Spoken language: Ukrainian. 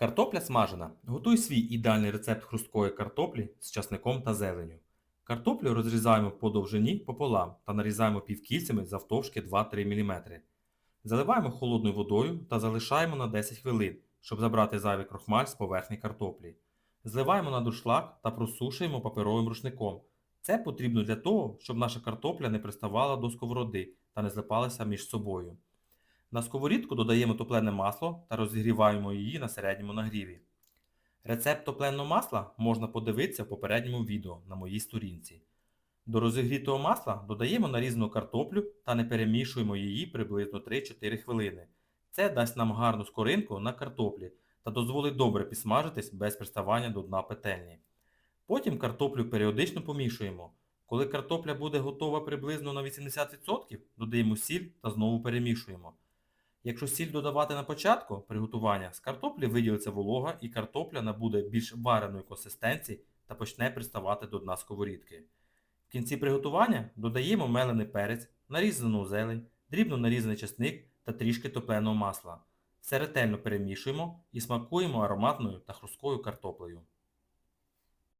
Картопля смажена. Готуй свій ідеальний рецепт хрусткої картоплі з часником та зеленю. Картоплю розрізаємо по довжині пополам та нарізаємо півкільцями завтовшки 2-3 мм. Заливаємо холодною водою та залишаємо на 10 хвилин, щоб забрати зайвий крохмаль з поверхні картоплі. Зливаємо на дуршлаг та просушуємо паперовим рушником. Це потрібно для того, щоб наша картопля не приставала до сковороди та не злипалася між собою. На сковорідку додаємо топлене масло та розігріваємо її на середньому нагріві. Рецепт топленого масла можна подивитися в попередньому відео на моїй сторінці. До розігрітого масла додаємо нарізану картоплю та не перемішуємо її приблизно 3-4 хвилини. Це дасть нам гарну скоринку на картоплі та дозволить добре підсмажитись без приставання до дна петельні. Потім картоплю періодично помішуємо. Коли картопля буде готова приблизно на 80%, додаємо сіль та знову перемішуємо. Якщо сіль додавати на початку приготування, з картоплі виділиться волога і картопля набуде більш вареної консистенції та почне приставати до дна сковорідки. В кінці приготування додаємо мелений перець, нарізану зелень, дрібно нарізаний чесник та трішки топленого масла. Все ретельно перемішуємо і смакуємо ароматною та хрусткою картоплею.